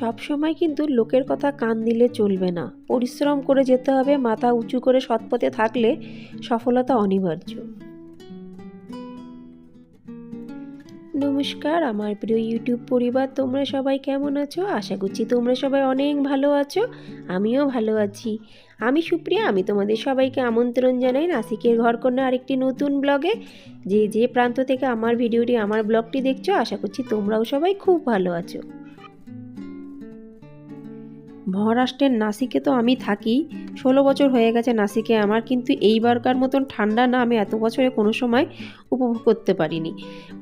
সব সময় কিন্তু লোকের কথা কান দিলে চলবে না। পরিশ্রম করে যেতে হবে, মাথা উঁচু করে সৎপথে থাকলে সফলতা অনিবার্য। নমস্কার, আমার প্রিয় ইউটিউব পরিবার, তোমরা সবাই কেমন আছো? আশা করছি তোমরা সবাই অনেক ভালো আছো, আমিও ভালো আছি। আমি সুপ্রিয়া, আমি তোমাদের সবাইকে আমন্ত্রণ জানাই নাসিকের ঘরকন্যা আরেকটি নতুন ব্লগে। যে যে প্রান্ত থেকে আমার ভিডিওটি, আমার ব্লগটি দেখছ, আশা করছি তোমরাও সবাই খুব ভালো আছো। মহারাষ্ট্রের নাসিকে তো আমি থাকি। ষোলো বছর হয়ে গেছে নাসিকে আমার, কিন্তু এইবারকার মতন ঠান্ডা না আমি এত বছরে কোনো সময় উপভোগ করতে পারিনি।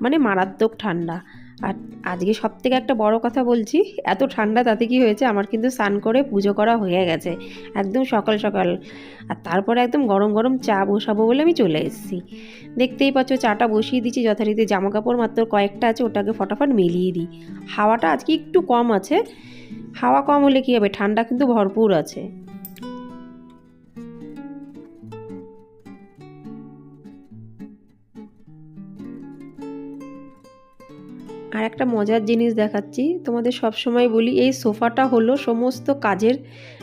মানে মারাত্মক ঠান্ডা। আর আজকে সব থেকে একটা বড় কথা বলছি, এত ঠান্ডা তাতে কি হয়েছে? আমার কিন্তু স্নান করে পুজো করা হয়ে গেছে। একদম সকাল সকাল। আর তারপরে একদম গরম গরম চা বসাবো বলে আমি চলে এসেছি। দেখতেই পাচ্ছ, চাটা বসিয়ে দিচ্ছি যথারীতি জামা কাপড় মাত্র কয়েকটা আছে, ওটাকে ফটাফট মিলিয়ে দিই। হাওয়াটা আজকে একটু কম আছে। হাওয়া কম হলে কী হবে? ঠান্ডা কিন্তু ভরপুর আছে। আর একটা মজার জিনিস দেখাচ্ছি। তোমাদের সব সময় বলি, এই সোফাটা হলো সমস্ত কাজের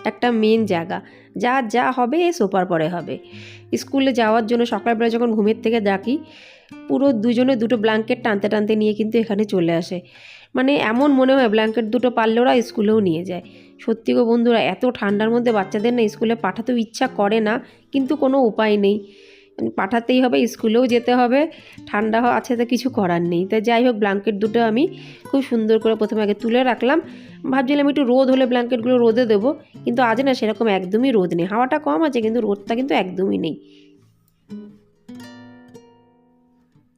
একটা মেন জায়গা। যা যা হবে এই সোফার পরে হবে। স্কুলে যাওয়ার জন্য সকালবেলা যখন ঘুমের থেকে ডাকি, পুরো দুজনে দুটো ব্ল্যাঙ্কেট টানতে টানতে নিয়ে কিন্তু এখানে চলে আসে। মানে এমন মনে হয় ব্ল্যাঙ্কেট দুটো পারলে ওরা স্কুলেও নিয়ে যায়। সত্যি গো বন্ধুরা, এত ঠান্ডার মধ্যে বাচ্চাদের না স্কুলে পাঠাতেও ইচ্ছা করে না, কিন্তু কোনো উপায় নেই। পাঠাতেই হবে, স্কুলেও যেতে হবে। ঠান্ডা আছে তো কিছু করার নেই। তাই যাই হোক ব্ল্যাঙ্কেট দুটো আমি খুব সুন্দর করে প্রথমে আগে তুলে রাখলাম। ভাবছিলাম একটু রোদ হলে ব্ল্যাঙ্কেটগুলো রোদে দেবো, কিন্তু আজ না সেরকম একদমই রোদ নেই। হাওয়াটা কম আছে, কিন্তু রোদটা কিন্তু একদমই নেই।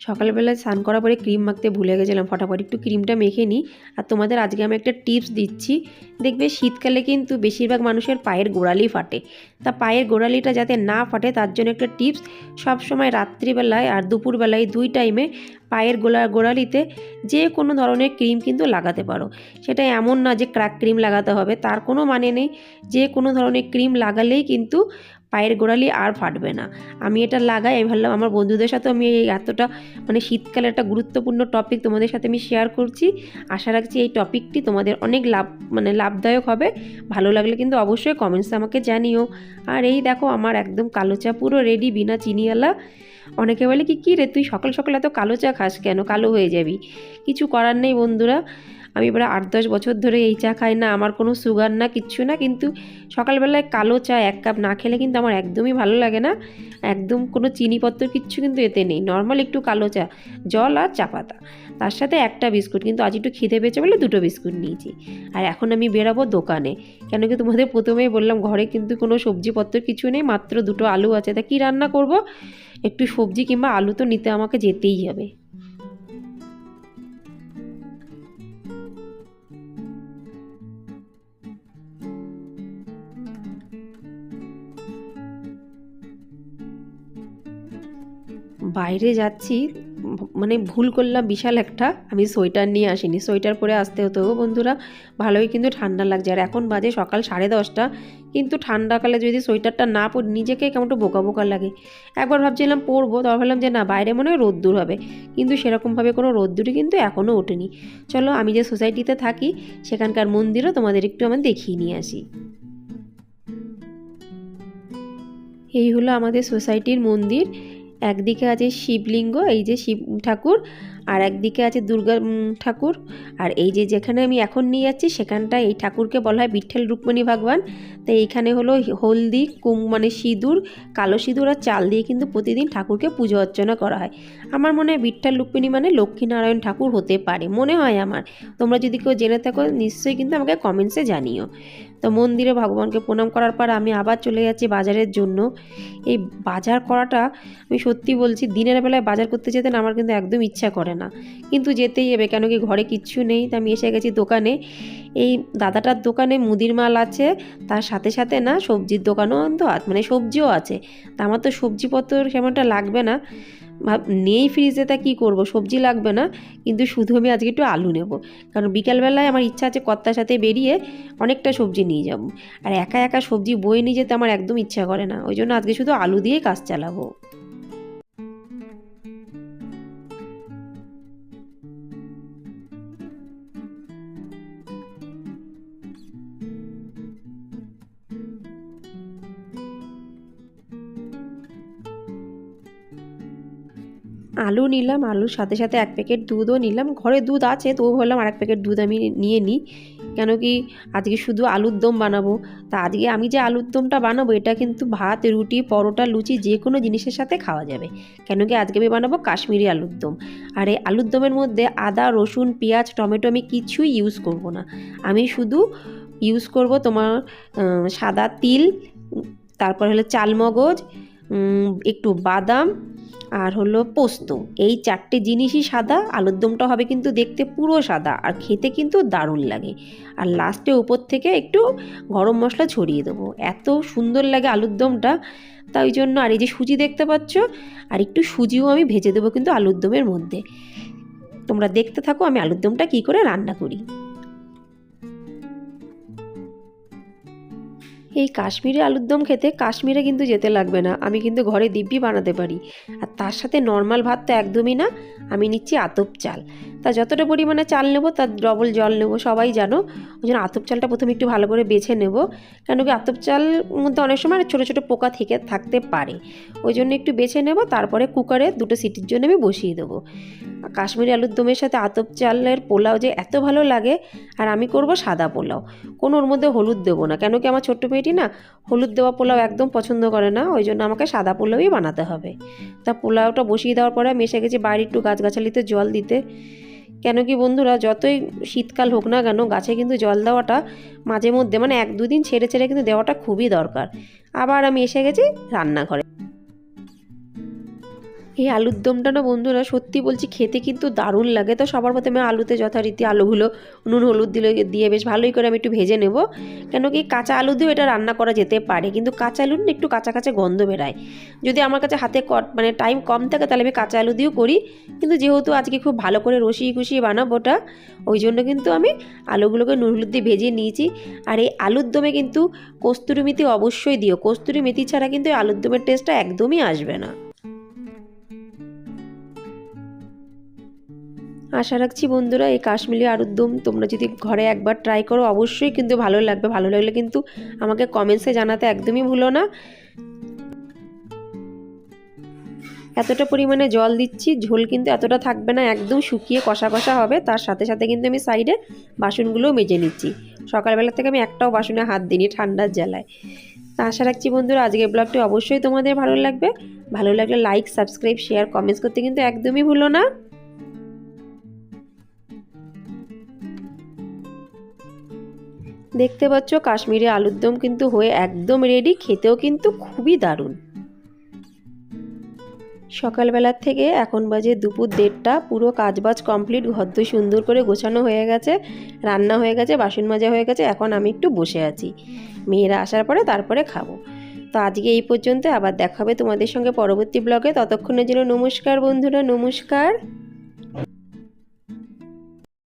সকালবেলায় স্নান করার পরে ক্রিম মাখতে ভুলে গেছিলাম ফটাফট। একটু ক্রিমটা মেখে নিই। আর তোমাদের আজকে আমি একটা টিপস দিচ্ছি। দেখবে শীতকালে কিন্তু বেশিরভাগ মানুষের পায়ের গোড়ালি ফাটে। তা পায়ের গোড়ালিটা যাতে না ফাটে, তার জন্য একটা টিপস সব সময় রাত্রিবেলায় আর দুপুরবেলায় দুই টাইমে পায়ের গোলা, গোড়ালিতে যে কোনো ধরনের ক্রিম কিন্তু লাগাতে পারো। সেটা এমন না যে ক্র্যাক ক্রিম লাগাতে হবে, তার কোনো মানে নেই। যে কোনো ধরনের ক্রিম লাগালেই কিন্তু পায়ের গোড়ালি আর ফাটবে না। আমি এটা লাগাই, আমি ভাবলাম আমার বন্ধুদের সাথে আমি এই এতটা মানে শীতকালে একটা গুরুত্বপূর্ণ টপিক তোমাদের সাথে আমি শেয়ার করছি। আশা রাখছি এই টপিকটি তোমাদের অনেক লাভ মানে লাভদায়ক হবে। ভালো লাগলে কিন্তু অবশ্যই কমেন্টসে আমাকে জানিও। আর এই দেখো আমার একদম কালো চা, পুরো রেডি বিনা চিনিওয়ালা। অনেকে বলে কি, কী রে, তুই সকাল সকাল এত কালো চা খাস কেন? কালো হয়ে যাবি। কিছু করার নেই বন্ধুরা। আমি প্রায় আট দশ বছর ধরে এই চা খাই না, আমার কোনো সুগার না, কিচ্ছু না, কিন্তু সকালবেলায় কালো চা এক কাপ না খেলে কিন্তু আমার একদমই ভালো লাগে না। একদম কোনো চিনিপত্র, কিচ্ছু কিন্তু এতে নেই। নর্মাল একটু কালো চা, জল আর চা পাতা। তার সাথে একটা বিস্কুট, কিন্তু আজ একটু খিদে পেয়েছে বলে দুটো বিস্কুট নিয়েছি। আর এখন আমি বেরাবো দোকানে। কেন কি তোমাদের প্রথমেই বললাম, ঘরে কিন্তু কোনো সবজিপত্র কিছু নেই, মাত্র দুটো আলু আছে। তা কী রান্না করব? একটু সবজি কিংবা আলু তো নিতে আমাকে যেতেই হবে। বাইরে যাচ্ছি মানে ভুল করলাম বিশাল একটা, আমি সোয়েটার নিয়ে আসিনি। সোয়েটার পরে আসতে হতো বন্ধুরা, ভালোই কিন্তু ঠান্ডা লাগছে। আর এখন বাজে সকাল সাড়ে দশটা, কিন্তু ঠান্ডাকালে যদি সোয়েটারটা না পরি, নিজেকে কেমন একটু বোকা বোকা লাগে। একবার ভাবছিলাম পরবো তবে ভাবলাম যে না, বাইরে মনে হয় রোদ্দুর হবে। কিন্তু সেরকমভাবে কোনো রোদ্দুরই কিন্তু এখনও ওঠেনি। চলো, আমি যে সোসাইটিতে থাকি, সেখানকার মন্দিরও তোমাদের একটু আমার দেখিয়ে নিয়ে আসি। এই হলো আমাদের সোসাইটির মন্দির। একদিকে আছে শিবলিঙ্গ এই যে শিব ঠাকুর আর একদিকে আছে দুর্গা ঠাকুর। আর এই যে যেখানে আমি এখন নিয়ে যাচ্ছি সেখানটা এই ঠাকুরকে বলা হয় বিঠ্ঠল রুক্মণী ভগবান। তো এইখানে হলো হলদি, কুম মানে সিঁদুর, কালো সিঁদুর আর চাল দিয়ে কিন্তু প্রতিদিন ঠাকুরকে পুজো অর্চনা করা হয়। আমার মনে হয় বিঠ্ঠল রুক্মিণী মানে লক্ষ্মীনারায়ণ ঠাকুর হতে পারে, মনে হয় আমার। তোমরা যদি কেউ জেনে থাকো, নিশ্চয়ই কিন্তু আমাকে কমেন্টসে জানিও। তো মন্দিরে ভগবানকে প্রণাম করার পর আমি আবার চলে যাচ্ছি বাজারের জন্য। এই বাজার করাটা আমি সত্যি বলছি, দিনের বেলায় বাজার করতে যেতেন আমার কিন্তু একদম ইচ্ছা করে না। কিন্তু যেতেই হবে, কেন কি ঘরে কিচ্ছু নেই। তো আমি এসে গেছি দোকানে। এই দাদাটার দোকানে মুদির মাল আছে। তার সাথে সাথে না সবজির দোকানও তো মানে সবজিও আছে। তা আমার তো সবজিপত্র সেমনটা লাগবে না। ভাব, নেই ফ্রিজে তা কী করব? সবজি লাগবে না। কিন্তু শুধু আমি আজকে একটু আলু নেব। কারণ বিকালবেলায় আমার ইচ্ছা আছে কর্তার সাথে বেরিয়ে অনেকটা সবজি নিয়ে যাব। আর একা একা সবজি বয়ে নিয়ে যেতে আমার একদম ইচ্ছা করে না। ওই জন্য আজকে শুধু আলু দিয়েই কাজ চালাবো। আলু নিলাম, আলুর সাথে সাথে এক প্যাকেট দুধও নিলাম। ঘরে দুধ আছে তবু ভাবলাম আর এক প্যাকেট দুধ আমি নিয়ে নিই। কেন কি আজকে শুধু আলুর দম বানাবো। তা আজকে আমি যে আলুর দমটা বানাবো, এটা কিন্তু ভাত, রুটি, পরোটা, লুচি যে কোনো জিনিসের সাথে খাওয়া যাবে। কেন কি আজকে আমি বানাবো কাশ্মীরি আলুর দম। আর এই আলুর দমের মধ্যে আদা, রসুন, পেঁয়াজ, টমেটো আমি কিছুই ইউজ করব না। আমি শুধু ইউজ করব তোমার সাদা তিল, তারপর হলো চালমগজ একটু বাদাম আর হলো পোস্ত। এই চারটে জিনিসই সাদা, আলুর দমটা হবে কিন্তু দেখতে পুরো সাদা আর খেতে কিন্তু দারুণ লাগে। আর লাস্টে উপর থেকে একটু গরম মশলা ছড়িয়ে দেবো। এত সুন্দর লাগে আলুর দমটা, তাই জন্য আর এই যে সুজি দেখতে পাচ্ছ, আর একটু সুজিও আমি ভেজে দেবো কিন্তু আলুর দমের মধ্যে। তোমরা দেখতে থাকো আমি আলুর দমটা কী করে রান্না করি। এই কাশ্মীরি আলুর দম খেতে কাশ্মীরে কিন্তু যেতে লাগবে না। আমি কিন্তু ঘরে দিব্যি বানাতে পারি। আর তার সাথে নর্মাল ভাত তো একদমই না। আমি নিচ্ছি আতপ চাল। তা যতটা পরিমাণে চাল নেব, তার ডবল জল নেব, সবাই জানো। ওই জন্য আতপ চালটা প্রথমে একটু ভালো করে বেছে নেব। কেন কি আতপ চাল মধ্যে অনেক সময় ছোটো ছোটো পোকা থেকে, থাকতে পারে। ওই জন্য একটু বেছে নেব, তারপরে কুকারে দুটো সিটির জন্য আমি বসিয়ে দেবো। কাশ্মীরি আলুর দমের সাথে আতপ চালের পোলাও যে এত ভালো লাগে, আর আমি করব সাদা পোলাও। কোনো ওর মধ্যে হলুদ দেবো না। কেন কি আমার ছোট্ট মেয়েটি না হলুদ দেওয়া পোলাও একদম পছন্দ করে না, ওই জন্য আমাকে সাদা পোলাওই বানাতে হবে। তা পোলাওটা বসিয়ে দেওয়ার পরে আমি এসে গেছি বাড়ির একটু গাছগাছালিতে জল দিতে। কেন কি বন্ধুরা, যতই শীতকাল হোক না কেন, গাছে কিন্তু জল দেওয়াটা মাঝে মধ্যে মানে এক দুদিন ছেড়ে ছেড়ে কিন্তু দেওয়াটা খুবই দরকার। আবার আমি এসে গেছি রান্নাঘরে। এই আলুর দমটা না বন্ধুরা, সত্যি বলছি খেতে কিন্তু দারুণ লাগে। তো সবার প্রথমে আলুতে যথারীতি আলুগুলো, নুন, হলুদ দিলে, দিয়ে বেশ ভালোই করে আমি একটু ভেজে নেব। কেন কি কাঁচা আলু দিয়েও এটা রান্না করা যেতে পারে, কিন্তু কাঁচা আলুর না একটু কাঁচা কাঁচা গন্ধ বেরায়। যদি আমার কাছে হাতে মানে টাইম কম থাকে তাহলে আমি কাঁচা আলু দিয়েও করি, কিন্তু যেহেতু আজকে খুব ভালো করে রসিয়ে কুষিয়ে বানাবো ওটা, ওই জন্য কিন্তু আমি আলুগুলোকে নুন, হলুদ দিয়ে ভেজে নিয়েছি। আর এই আলুর দমে কিন্তু কস্তুরি মেথি অবশ্যই দিও। কস্তুরি মেথি ছাড়া কিন্তু আলুর দমের টেস্টটা একদমই আসবে না। আশা রাখছি বন্ধুরা, এই কাশ্মীরি আলুর দম তোমরা যদি ঘরে একবার ট্রাই করো, অবশ্যই কিন্তু ভালো লাগবে। ভালো লাগলে কিন্তু আমাকে কমেন্টসে জানাতে একদমই ভুলো না। এতটা পরিমাণে জল দিচ্ছি, ঝোল কিন্তু এতটা থাকবে না, একদম শুকিয়ে কষা কষা হবে। তার সাথে সাথে কিন্তু আমি সাইডে বাসনগুলোও মেজে নিচ্ছি। সকালবেলা থেকে আমি একটাও বাসনে হাত দিইনি ঠান্ডার জ্বালায়। তা আশা রাখছি বন্ধুরা, আজকের ব্লগটি অবশ্যই তোমাদের ভালো লাগবে। ভালো লাগলে লাইক সাবস্ক্রাইব শেয়ার কমেন্টস করতে কিন্তু একদমই ভুলো না। দেখতে পাচ্ছ, কাশ্মীরি আলুর দম কিন্তু হয়ে একদম রেডি খেতেও কিন্তু খুবই দারুণ। সকালবেলার থেকে এখন বাজে দুপুর দেড়টা, পুরো কাজবাজ কমপ্লিট ঘর সুন্দর করে গোছানো হয়ে গেছে, রান্না হয়ে গেছে, বাসন মাজা হয়ে গেছে, এখন আমি একটু বসে আছি। মেয়েরা আসার পরে তারপরে খাব। তো আজকে এই পর্যন্ত, আবার দেখা হবে তোমাদের সঙ্গে পরবর্তী ব্লগে ততক্ষণের জন্য নমস্কার বন্ধুরা, নমস্কার।